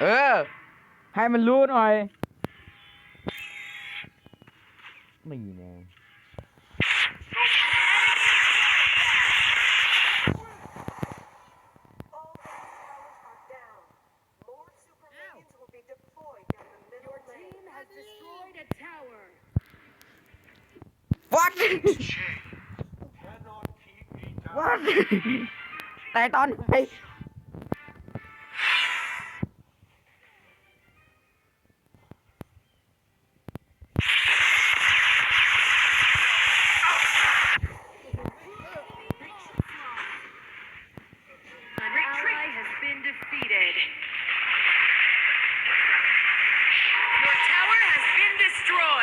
เออ ให้มันรู้หน่อยไม่แน่ All towers are down. More super minions will be deployed down the middle Your lane. team has destroyed a tower. what Cannot keep me down. what แต่ตอนไหน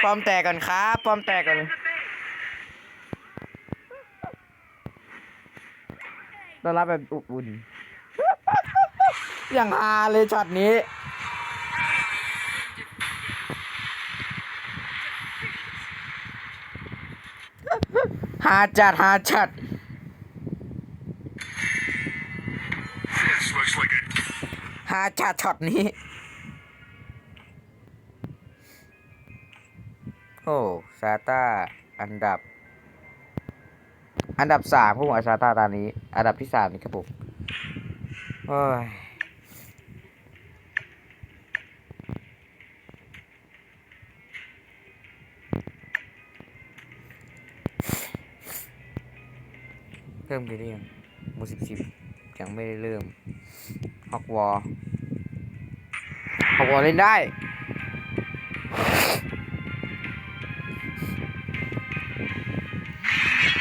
ปอมแตกก่อนครับปอมแตกก่อนต้อนรับแบบอบอุ่น อย่างฮาเลยช็อตนี้ฮาจัดฮาจัด This looks like a ฮาจัดช็อตนี้ โอ้ซาต้าอันดับ อันดับสามผู้หัวซาต้าตอนนี้ อันดับที่สามนี่ครับผมโอ้ยเริ่มกันหรือยังมูสิบสิบยังไม่ได้เริ่มฮอกวอลฮอกวอลเล่นได้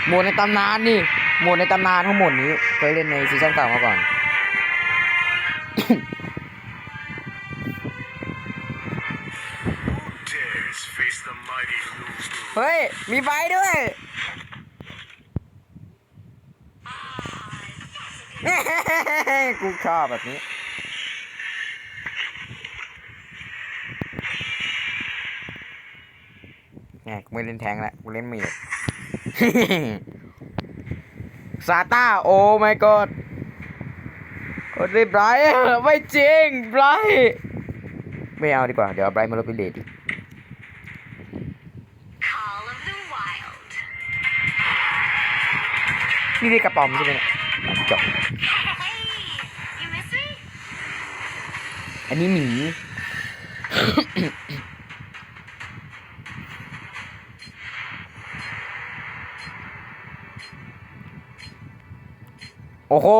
โหมดในตำนานนี่โหมดในตำนานทั้งหมดนี้เคยเล่นในซีซั่นเก่ามาก่อน dares face the mighty Lulu. เฮ้ย มีใบด้วยกูชอบแบบนี้ไงกูไม่เล่นแทงละกูเล่นเมีด ซาต้าโอ้ my god กดรีบไบรท์ไม่จริงไบรท์ไม่เอาดีกว่า เดี๋ยวไบรท์มาลบเป็นเลดอีก Call of the Wild. นี่เรียกกระป๋อมใช่ไหมเนี่ยอะจบ Hey, you miss me? อันนี้หมี อ้โห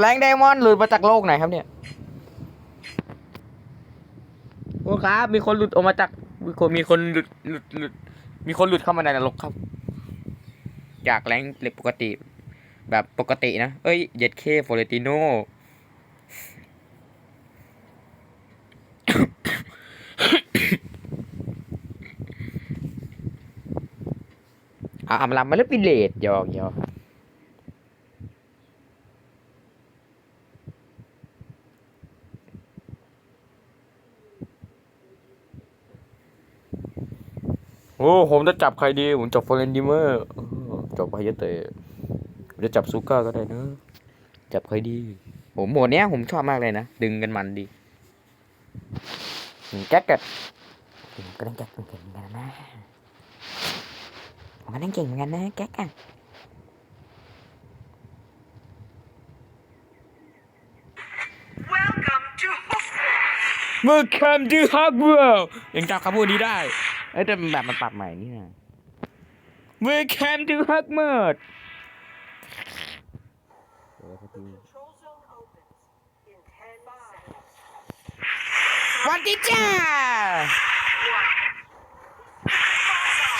แรงไดมอนด์หลุดมาจากโลกไหนครับเนี่ยโอ้ครับ มีคนหลุดออกมาจากมีคนมีคนหลุดหลุดหลุดมีคนหลุดเข้ามาในนรกครับ จากแรงเหล็กปกติ แบบปกตินะ เอ้ยเย็ดเคโฟเรติโนอะอำลำมาแล้วปิเลตยอกยอกโอ้ ผมจะจับใครดี ผมจับฟอร์เรนดิเมอร์จับไฮยะเตะผมจะจับซูก้าก็ได้นะ จับใครดีผมหมวดเนี้ยผมชอบมากเลยนะ ดึงกันมันดีอืมแก๊กกันผมก็เล่นแก๊กเก่งเหมือนกันนะผมก็เล่นเก่งเหมือนกันนะแก๊กอะ Welcome to Hogwarts. Welcome to Hogwarts ยังจำคำพูดนี้ได้ เอ้ยแต่มันแบบมันปรับใหม่นี่นะ Welcome to Hogwarts Control zone opens in 10 seconds. วันที่จ้า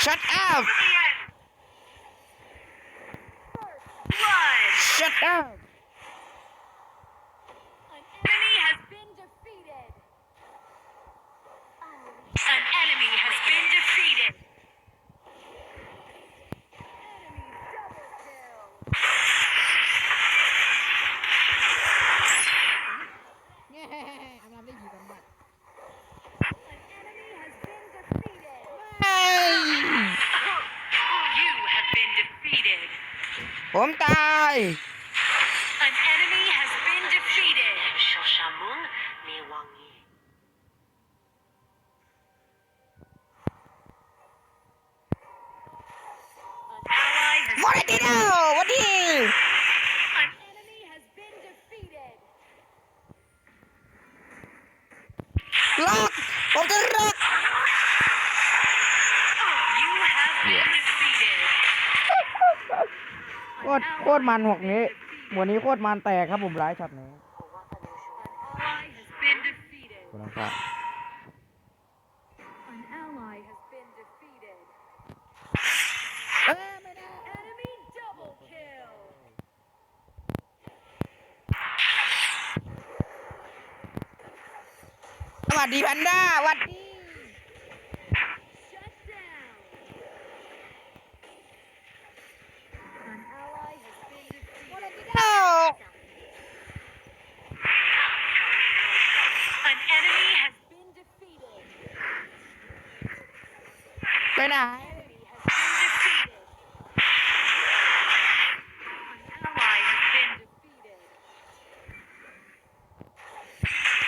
Shut up Blood. Shut up ดีเด้อวันดีล็อกผมจะล็อกโคตรโคตรมันหกนี้วันนี้โคตรมันแตกครับผมร้ายช็อตนี้คุณต้ An ally has been defeated. เอ้ยไม่ได้ Enemy double kill. ดดีแพนด้าวัดดีไปไหน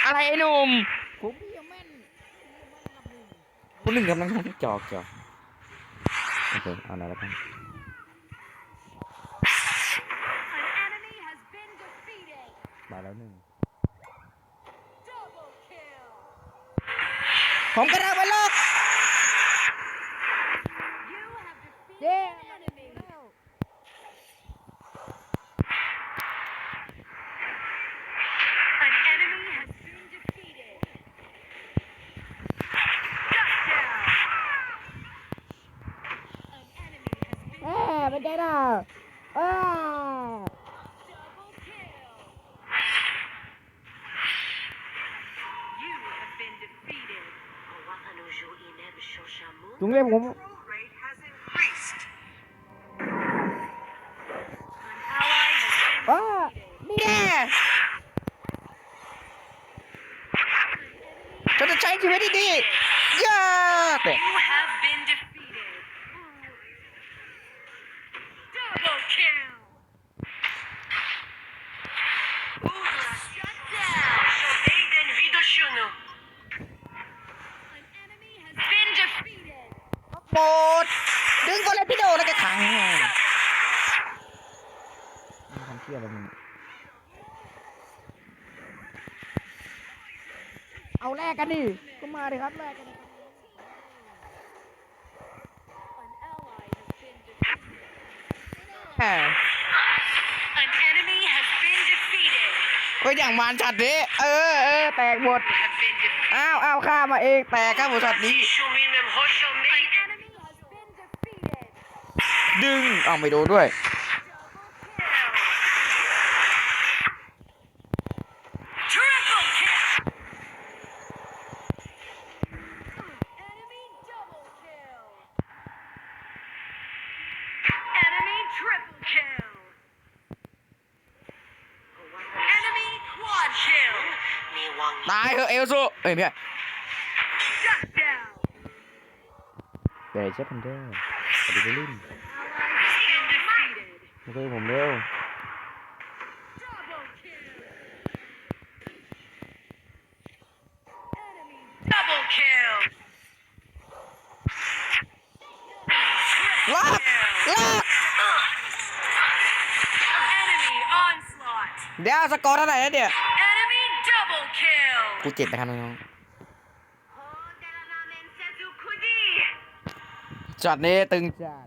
อะไรไอ้หนุ่ม คุณหนึ่งกำลังจอกจอกโอเคเอาไหนอยแล้วกัน An enemy has been defeated. มาแล้วหนึ่ง Double kill. ผมกำลังไปล็อก You have defeated เย้ an enemy. An enemy has been defeated. Shut down. An enemy has been เอ้ยเป็นไงล่ะเอ้ย double kill. You have been defeated. จุงเรียกผม Control rate has increased. An ally has been เอ้ยนี่แน่ฉันจะใช้ชีวิตดีๆเย้แต่ You have been defeated. Double kill. Shut down. An enemy has been defeated. โปรดดึงก็เลยพี่โดแล้วก็ขังทำเชี่ยอะไรมึงเอาแลกกันดิก็มาดิครับแลกกันดิ An ally has been defeated. แหม An enemy has been defeated. ก็อย่างมันชัดดิเออเออแตกหมด Have been defeated. อ้าวอ้าวข้ามาเอง แตกครับผมชัดนี้ ดึงเอาไม่โดนด้วย Triple kill. Enemy double kill. Enemy triple kill. Enemy quad kill. ตายเถอะเอลซูเอ้ยไม่ใช่ Shut down. เดี๋ยวเช็คพันเดอร์สวัสดีไปลิน Ally has been defeated. โอเคผมเร็ว Double kill. Enemy double kill. ล็อกล็อก Enemy onslaught. เดี๋ยวสกอร์เท่าไหร่แล้วเดี๋ยว Enemy double kill. กูเจ็ดนะครับน้องๆจัดนี้ตึงจัด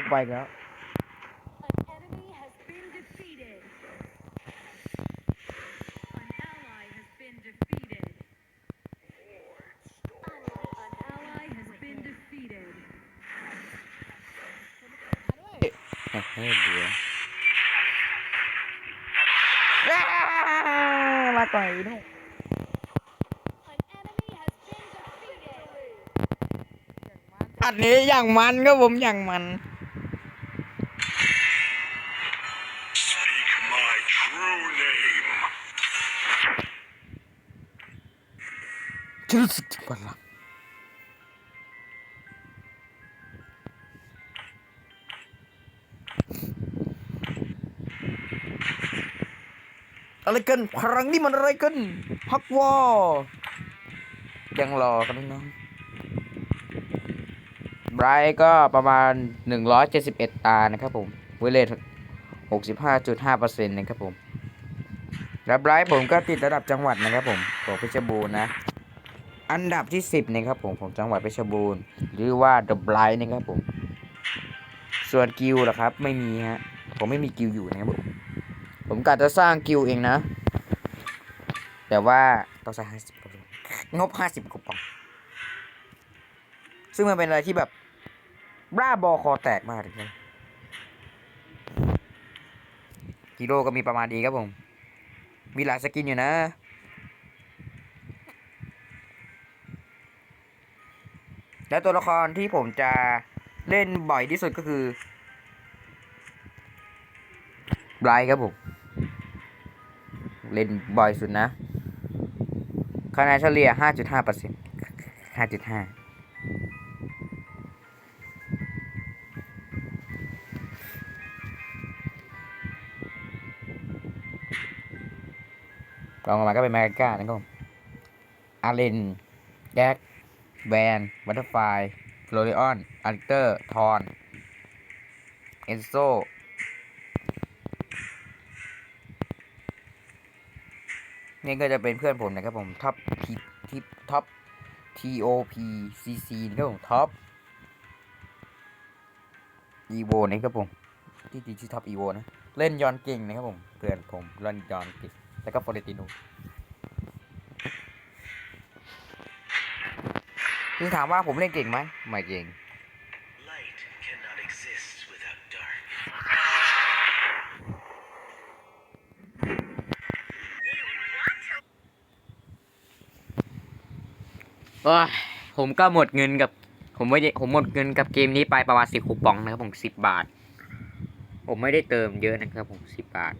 ยเดี๋ยวอ้ามาต่อยนู่น An enemy has been defeated. อันนี้อย่างมันก็ผมอย่างมัน นรู้สึกถึงพลังอะไรกันพลังนี่มันอะไรกันฮักวอยังรอกันน้องไบรท์ก็ประมาณ 171 ตานะครับผมเวเลต65.5%นะครับผม แล้วไบรท์ผมก็ติดระดับจังหวัดนะครับผมของเพชรบูรณ์นะ อันดับที่ 10นะครับผมของจังหวัดเพชรบูรณ์ หรือว่า The Blind นะครับผม ส่วนกิลด์ล่ะครับ ไม่มีฮะ ผมไม่มีกิลอยู่นะครับผมผมกะจะสร้างกิลเองนะ แต่ว่าต้องใช้ห้าสิบงบห้าสิบกว่าปอง ซึ่งมันเป็นอะไรที่แบบบ้าบอคอแตกมากเลยนะกิโลก็มีประมาณดีครับผม มีหลายสกินอยู่นะ และตัวละครที่ผมจะเล่นบ่อยที่สุดก็คือไบรท์ครับผม เล่นบ่อยสุดนะคะแนนเฉลี่ย 5.5เปอร์เซ็นต์5.5ลองมาก็เป็นแมกกานะครับผมอาเลนแจ็ค แวนบัตเตอร์ไฟโรลิออนอัลเตอร์ ทอนเอนโซนี่ก็จะเป็นเพื่อนผมนะครับผมท็อปทีทิปท็อป TOP CC นะครับผมท็อป EVO นะครับผม ที่จริงชื่อท็อป EVO นะ เล่นยอนเก่งนะครับผมเพื่อนผมเล่นยอนเก่งแล้วก็ฟอเรติโน คือถามว่าผมเล่นเก่งไหมไม่เก่ง Light cannot exist without dark. โอ้ยผมก็หมดเงินกับ ผมไม่ได้ผมหมดเงินกับเกมนี้ไปประมาณสิบคูปองนะครับผมสิบบาท ผมไม่ได้เติมเยอะนะครับผมสิบบาท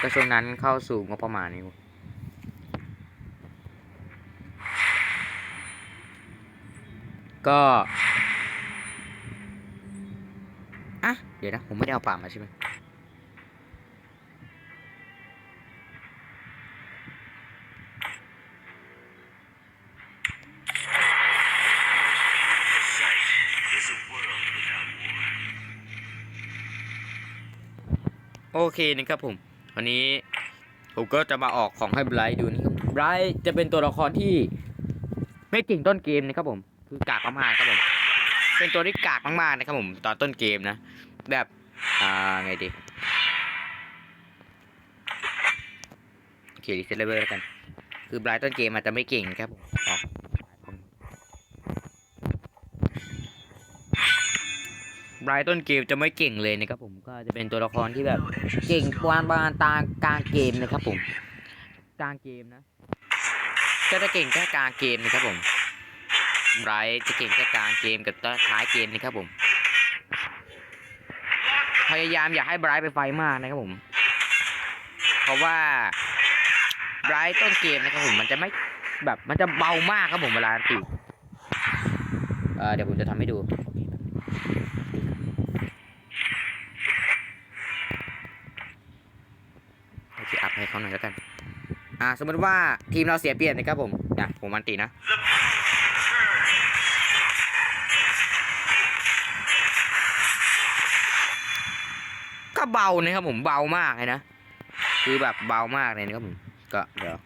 ก็ช่วงนั้นเข้าสู่งบประมาณนี้ ก็อะเดี๋ยวนะ ผมไม่ได้เอาป่ามาใช่ไหม Sight is a world without war. โอเคนะครับผม วันนี้ผมก็จะมาออกของให้ไบรท์ดูนะครับไบรท์จะเป็นตัวละครที่ไม่เก่งต้นเกมนะครับผม คือกากมากๆครับผม เป็นตัวที่กากมากๆนะครับผมตอนต้นเกมนะ แบบอ่าไงดีโอเครีเซ็ตเลเวลแล้วกัน คือไบรท์ต้นเกมอาจจะไม่เก่งนะครับผมออไบรต้นเกมจะไม่เก่งเลยนะครับผมก็จะเป็นตัวละครที่แบบ เก่งกวานบานตางกลางเกมนะครับผมกลางเกมนะ ก็จะเก่งแค่กลางเกมนะครับผม ไบรท์จะเก่งแค่กลางเกมกับท้ายเกมนะครับผม พยายามอย่าให้ไบรท์ไปไฟมากนะครับผม เพราะว่าไบรท์ต้นเกมนะครับผมมันจะไม่แบบมันจะเบามากครับผมเวลาตีเเดี๋ยวผมจะทำให้ดูโอเคอัพให้เขาหน่อยแล้วกัน อ่า สมมติว่าทีมเราเสียเปรียบนะครับผมอะผมมันตีนะ ก็เบานะครับผมเบามากเลยนะคือแบบเบามากเลยนะครับผมก็เดี๋ยว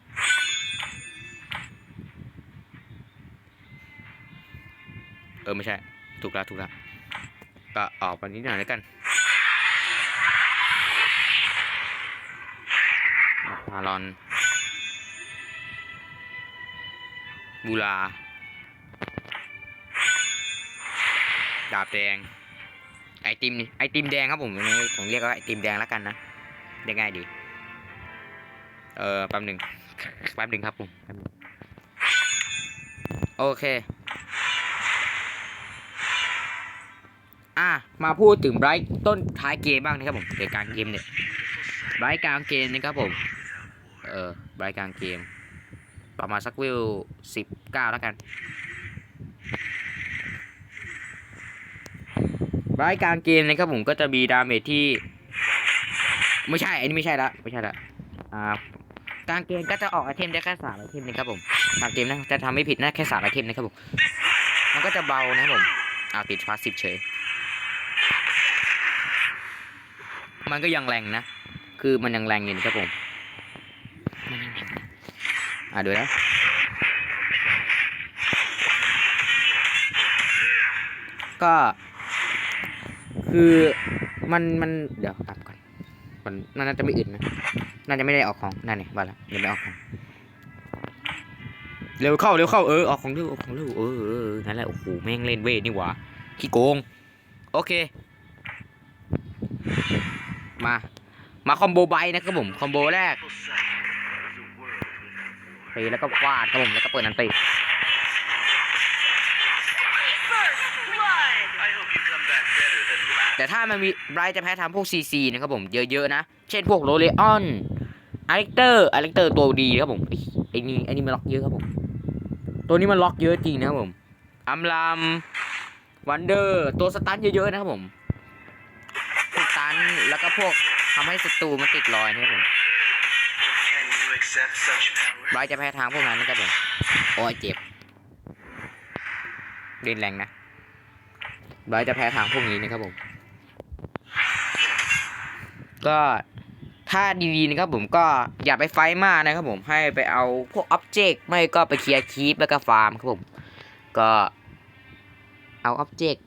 เออไม่ใช่ถูกแล้วถูกแล้วก็ออกมานิดหน่อยแล้วกันพารอนบูลา ดาบแดง ไอติมนี่ไอติมแดงครับผมผมเรียกว่าไอติมแดงแล้วกันนะเรียกง่ายดี เออแป๊บหนึ่งแป๊บหนึ่งครับผมโอเค อะมาพูดถึงไบรท์ต้นท้ายเกมบ้างนะครับผมเดี๋ยวกลางเกมเนี่ยไบรท์กลางเกมนะครับผมเออไบรท์กลางเกม ประมาณสักวิวสิบเก้าแล้วกัน ไบรท์กลางเกมนะครับผมก็จะมีดาเมจที่ ไม่ใช่อันนี้ไม่ใช่ละไม่ใช่ละอ่ากลางเกมก็จะออกไอเทมได้แค่สามไอเทมนะครับผมกลางเกมนะจะทำไม่ผิดนะแค่สามไอเทมนะครับผมมันก็จะเบานะครับผมอ่าติดพาสซีฟเฉย มันก็ยังแรงนะ คือมันยังแรงอยู่นะครับผมอ่าดูนะก็ คือมันมันเดี๋ยวอัพก่อนมันมันน่าจะไม่อึดนะ น่าจะไม่ได้ออกของ นั่นเนี่ยว่าละเดี๋ยวไม่ออกของ เร็วเข้าเร็วเข้าเออออกของเร็วออกของเร็วเออเออนั่นแหละโอ้โหแม่งเล่นเวทนี่หว่าขี้โกง โอเค มา มาคอมโบไบนะครับผม คอมโบแรกตีแล้วก็ฟาดครับผม แล้วก็เปิดนันตี แต่ถ้ามันมีไบรท์จะแพ้ทางพวกซีซีนะครับผมเยอะๆนะ เช่นพวกโรเลออนอเล็กเตอร์อเล็กเตอร์ตัวดีครับผมไอ้นี่ไอ้นี่มันล็อกเยอะครับผม ตัวนี้มันล็อกเยอะจริงนะครับผมอัมลามวันเดอร์ตัวสตันเยอะๆนะครับผมสตันแล้วก็พวกทำให้ศัตรูมันติดรอยนะครับผมไบรท์จะแพ้ทางพวกนั้นนะครับผมโอ้ยเจ็บเล่นแรงนะไบรท์จะแพ้ทางพวกนี้นะครับผม ก็ถ้าดีๆนะครับผมก็อย่าไปไฟมากนะครับผมให้ไปเอาพวกอ็อบเจกต์ไม่ก็ไปเคลียร์คีปแล้วก็ฟาร์มครับผมก็เอาอ็อบเจกต์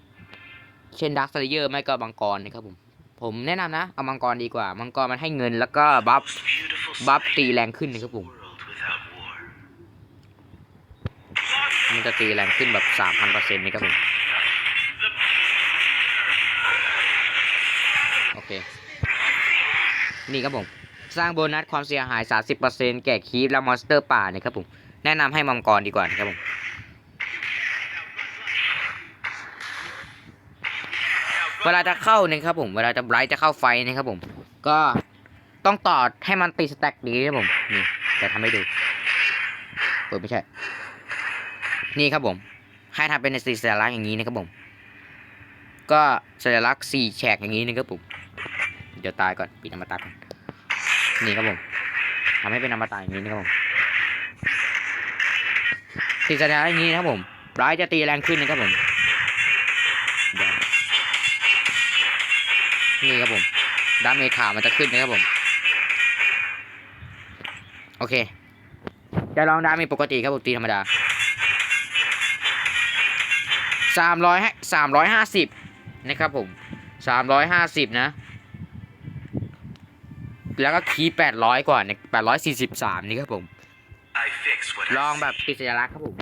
เช่นดักสเลเยอร์ไม่ก็มังกรนะครับผมผมแนะนำนะเอามังกรดีกว่า มังกรมันให้เงินแล้วก็บัฟบัฟตีแรงขึ้นนะครับผมมันจะตีแรงขึ้นแบบสามพันเปอร์เซ็นต์นะครับผมโอเค นี่ครับผม สร้างโบนัสความเสียหาย 30%แก่คีปและมอนสเตอร์ป่านะครับผม แนะนำให้มังกรดีกว่าครับผมเวลาจะเข้านะครับผม เวลาจะไบรท์จะเข้าไฟนะครับผม ก็ต้องต่อให้มันตีสแต็กดีนะครับผม นี่จะทำให้ดูเปิดไม่ใช่ นี่ครับผม ให้ทำเป็นสีสัญลักษณ์อย่างนี้นะครับผม ก็สัญลักษณ์สี่แฉกอย่างนี้นะครับผม เดี๋ยวตายก่อนปิดอมตะก่อนนี่ครับผมทำให้เป็นอมตะอย่างนี้นะครับผมสีสัญลักษณ์อย่างนี้นะครับผมร้ายจะตีแรงขึ้นนะครับผมนี่ครับผมดาเมจขาวมันจะขึ้นนะครับผม โอเค จะลองดาเมจปกติครับผมตีธรรมดาสามร้อยสามร้อยห้าสิบนะครับผมสามร้อยห้าสิบนะ แล้วก็คีแปดร้อยกว่าเนี่ยแปดร้อยสี่สิบสามนี่ครับผม I fix what ล I องแบบ see. ติดสัญลักษณ์ครับผม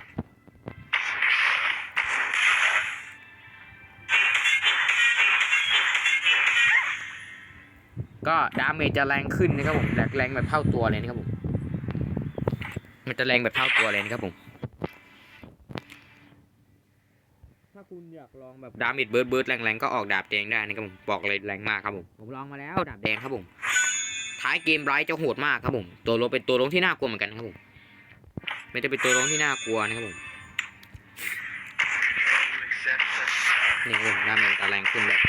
ก็ดาเมจจะแรงขึ้นนะครับผมแรงแรงแบบเท่าตัวเลยนะครับผม มันจะแรงแบบเท่าตัวเลยนะครับผม ถ้าคุณอยากลองแบบดาเมจเบิร์ดเบิร์ดแรงๆก็ออกดาบแดงได้นะครับผม บอกเลยแรงมากครับผม ผมลองมาแล้วดาบแดงครับผม ท้ายเกมไรท์จะโหดมากครับผม ตัวลงเป็นตัวลงที่น่ากลัวเหมือนกันครับผมไม่จะเป็นตัวลงที่น่ากลัวนะครับผมนี่ครับผมดาเมจจะแรงขึ้นแบบ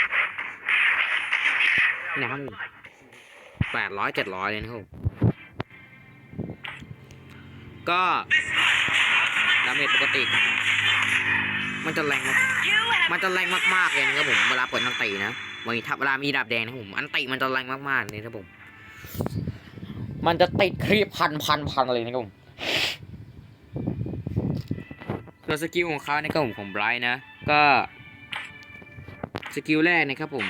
นี่นะครับผมแปดร้อยเจ็ดร้อยเลยนะครับผมก็ดาเมจปกติ มันจะแรงมากมันจะแรงมากๆเลยนะครับผมเวลาเปิดอันตินะมีทับเวลามีดาบแดงนะครับผมอันติมันจะแรงมากๆเลยครับผม มันจะติดครีบพันพันพันเลยนะครับผมส่วสกิลของเขาในะครับผมของไบรท์นะ ก็สกิลแรกนะครับผม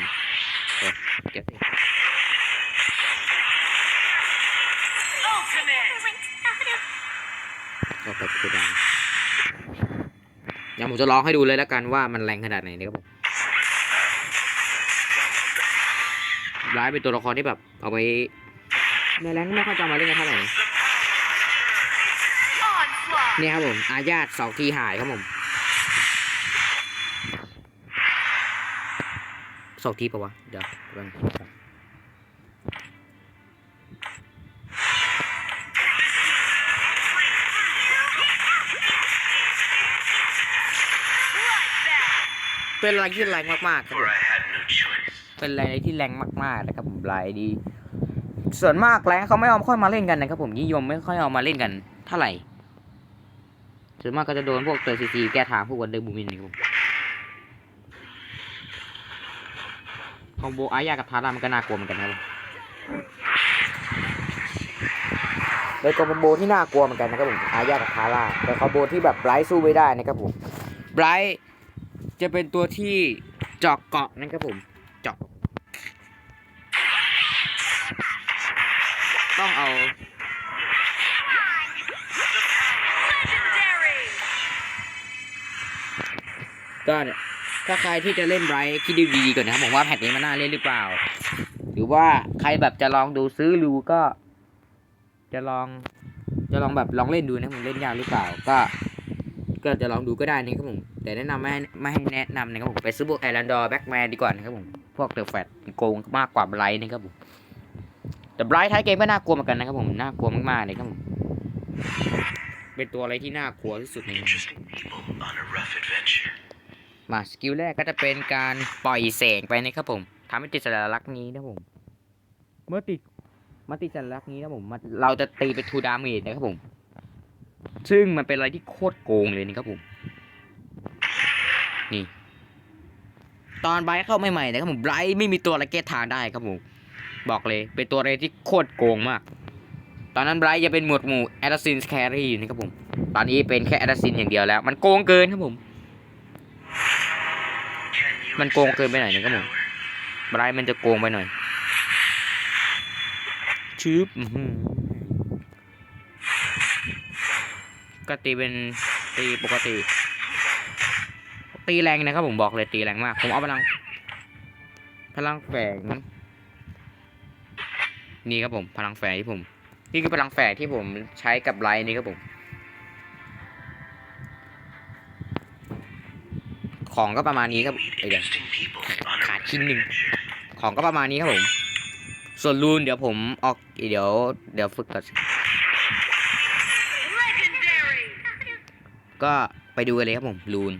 เก็บก็ไปพูดดังเดี๋ยวผมจะลองให้ดูเลยแล้วกันว่ามันแรงขนาดไหนนะครับผม ไบรท์เป็นตัวละครที่แบบ เอาไปในแรงไม่ค่อยจะเอามาเล่นกันเท่าไหร่เนี่ยครับผม อาญาตสองทีหายครับผมสองทีปะวะ เดี๋ยวแป๊บนึงเป็นอะไรที่แรงมากๆครับผม เป็นอะไรที่แรงมากๆนะครับผมไลน์ดี ส่วนมากแรงเขาไม่เอาค่อยมาเล่นกันนะครับผมนิยมไม่ค่อยเอามาเล่นกันเท่าไหร่ส่วนมากก็จะโดนพวกเตอร์ซีซีแก้ทางพวกวันเดอร์บูมินนะครับผมคอมโบอายากับทารามันก็น่ากลัวเหมือนกันนะครับผมเป็นคอมโบที่น่ากลัวเหมือนกันนะครับผมอายากับทาราเป็นคอมโบที่แบบไบรท์สู้ไม่ได้นะครับผมไบรท์จะเป็นตัวที่จาะเกาะนะครับผม ต้องเอาก็เนี่ยถ้าใครที่จะเล่นไบรท์คิดดีๆก่อนนะครับผมว่าแพทนี้มันน่าเล่นหรือเปล่า หรือว่าใครแบบจะลองดูซื้อรูก็ จะลอง จะลองแบบลองเล่นดูนะผมเล่นยากหรือเปล่าก็ ก็จะลองดูก็ได้นะครับผม แต่แนะนำไม่ให้ไม่ให้แนะนำนะครับผมไปซื้อพวกไอรันดอร์แบ็กแมนดีกว่านะครับผมพวกเดอะแฟตโกงมากกว่าไบรท์นะครับผม แต่ไบรท์ท้ายเกมก็น่ากลัวเหมือนกันนะครับผมน่ากลัวมากๆเลยครับผมเป็นตัวอะไรที่น่ากลัวที่สุดใน Interesting people on a rough adventure. มาสกิลแรกก็จะเป็นการปล่อยแสงไปนะครับผมทำให้ติดสัญลักษณ์นี้นะผม เมื่อติดมาติดสัญลักษณ์นี้นะผมมันเราจะตีเป็นทูดาเมจนะครับผม ซึ่งมันเป็นอะไรที่โคตรโกงเลยนะครับผม นี่ ตอนไบรท์เข้าใหม่ๆนะครับผมไบรท์ไม่มีตัวอะไรแก้ทางได้ครับผม บอกเลย เป็นตัวอะไรที่โคตรโกงมาก ตอนนั้นไบรท์จะเป็นหมวดหมู่แอดซินแครี่อยู่นะครับผม ตอนนี้เป็นแค่แอดซินอย่างเดียวแล้ว มันโกงเกินครับผม Can you มันโกง accept เกินไปหน่อย such นะครับผม power? ไบรท์มันจะโกงไปหน่อยชืบอื้อหือก็ตีเป็นตีปกติ ตีแรงนะครับผมบอกเลยตีแรงมาก ผมเอาพลัง พลังแฝง นี่ครับผมพลังแฝงที่ผม นี่คือพลังแฝงที่ผมใช้กับไลท์นี่ครับผม ของก็ประมาณนี้ครับเดี๋ยวขาดชิ้นหนึ่งของก็ประมาณนี้ครับผม ส่วนรูนเดี๋ยวผมออกเดี๋ยว เดี๋ยวฝึกก่อนก็ไปดูกันเลยครับผมรูน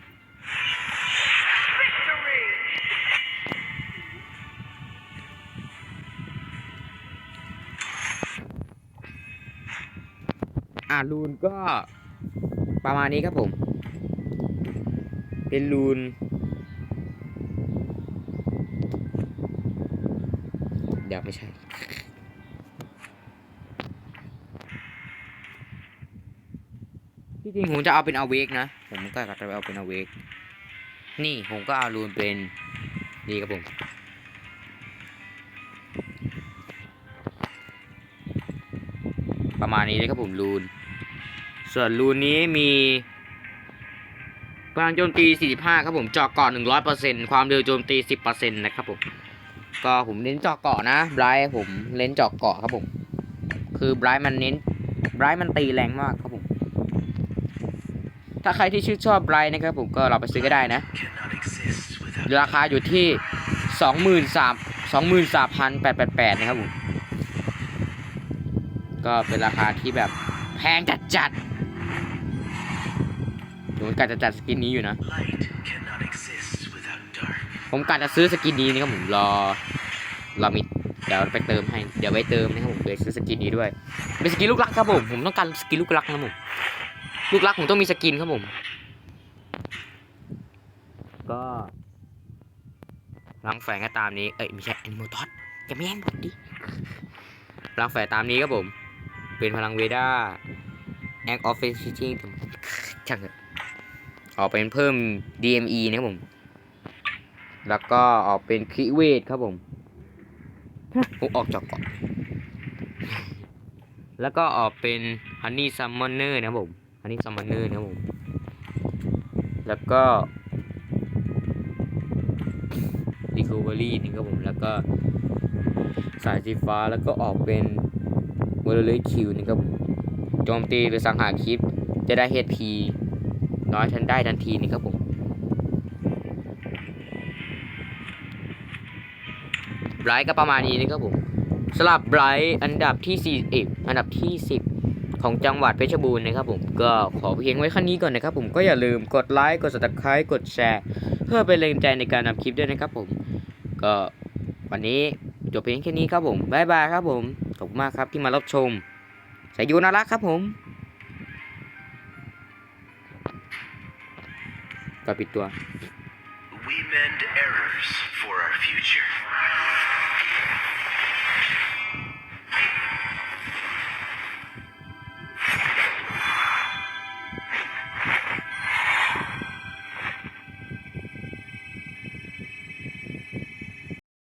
รูนก็ประมาณนี้ครับผม เป็นรูน เดี๋ยวไม่ใช่ที่จริงผมจะเอาเป็นเอาเวกนะ ผมก็จะเอาเป็นเอาเวกนี่ผมก็เอารูนเป็นนี่ครับผมประมาณนี้เลยครับผมรูน ส่วนรูนี้มีพลังโจมตี 45 ครับผมเจาะเกาะ100%ความเร็วโจมตี 10%นะครับผมก็ผมเน้นเจาะเกาะนะไบรท์ผมเน้นเจาะเกาะครับผม คือไบรท์มันเน้นไบรท์มันตีแรงมากครับผม ถ้าใครที่ชื่นชอบไบรท์นะครับผมก็เราไปซื้อก็ได้นะ ราคาอยู่ที่สองหมื่นสามสองหมื่นะครับผม ก็เป็นราคาที่แบบแพงจัดจัด ผมกะจะจัดสกินนี้อยู่นะ light cannot exist without dark. ผมกะจะซื้อสกินนี้นะครับผมรอรอมิดเดี๋ยวไปเติมให้ เดี๋ยวไปเติมนะครับผมเดี๋ยวซื้อสกินนี้ด้วย เป็นสกินลูกรักครับผม ผมต้องการสกินลูกรักนะผม ลูกรักผมต้องมีสกินครับผม ก็รังแฝงก็ตามนี้ เอ้ยไม่ใช่แอนิโมทอสจะไม่แย่งผมดิรังแฝงตามนี้ครับผม เป็นพลังเวด้าแอคออฟเฟนซิ่งช่างเถอะ ออกเป็นเพิ่ม DME นะครับผม แล้วก็ออกเป็นคริเวทครับผมผมออกจากเกาะแล้วก็ออกเป็นฮันนี่ซัมมอนเนอร์นะครับผมฮันนี่ซัมมอนเนอร์นะครับผม แล้วก็รีค o เวอรี่นี่ครับผม แล้วก็สายสีฟ้าแล้วก็ออกเป็นวอลเลย์คิวนี่ครับผม โจมตีหรือสังหารคลิปจะได้ HP น้อยทันได้ทันทีนี่ครับผมไบรท์ก็ประมาณนี้นะครับผมสลับไบรท์อันดับที่4เอกอันดับที่ 10 ของจังหวัดเพชรบูรณ์นะครับผมก็ขอเพียงไว้แค่นี้ก่อนนะครับผมก็อย่าลืมกดไลค์กด subscribe กดแชร์ เพื่อเป็นแรงใจในการทำคลิปด้วยนะครับผมก็วันนี้จบเพียงแค่นี้ครับผมบายบายครับผมขอบคุณมากครับที่มารับชมสายยูนารักครับผม ก็ปิดตัว We mend errors for our future.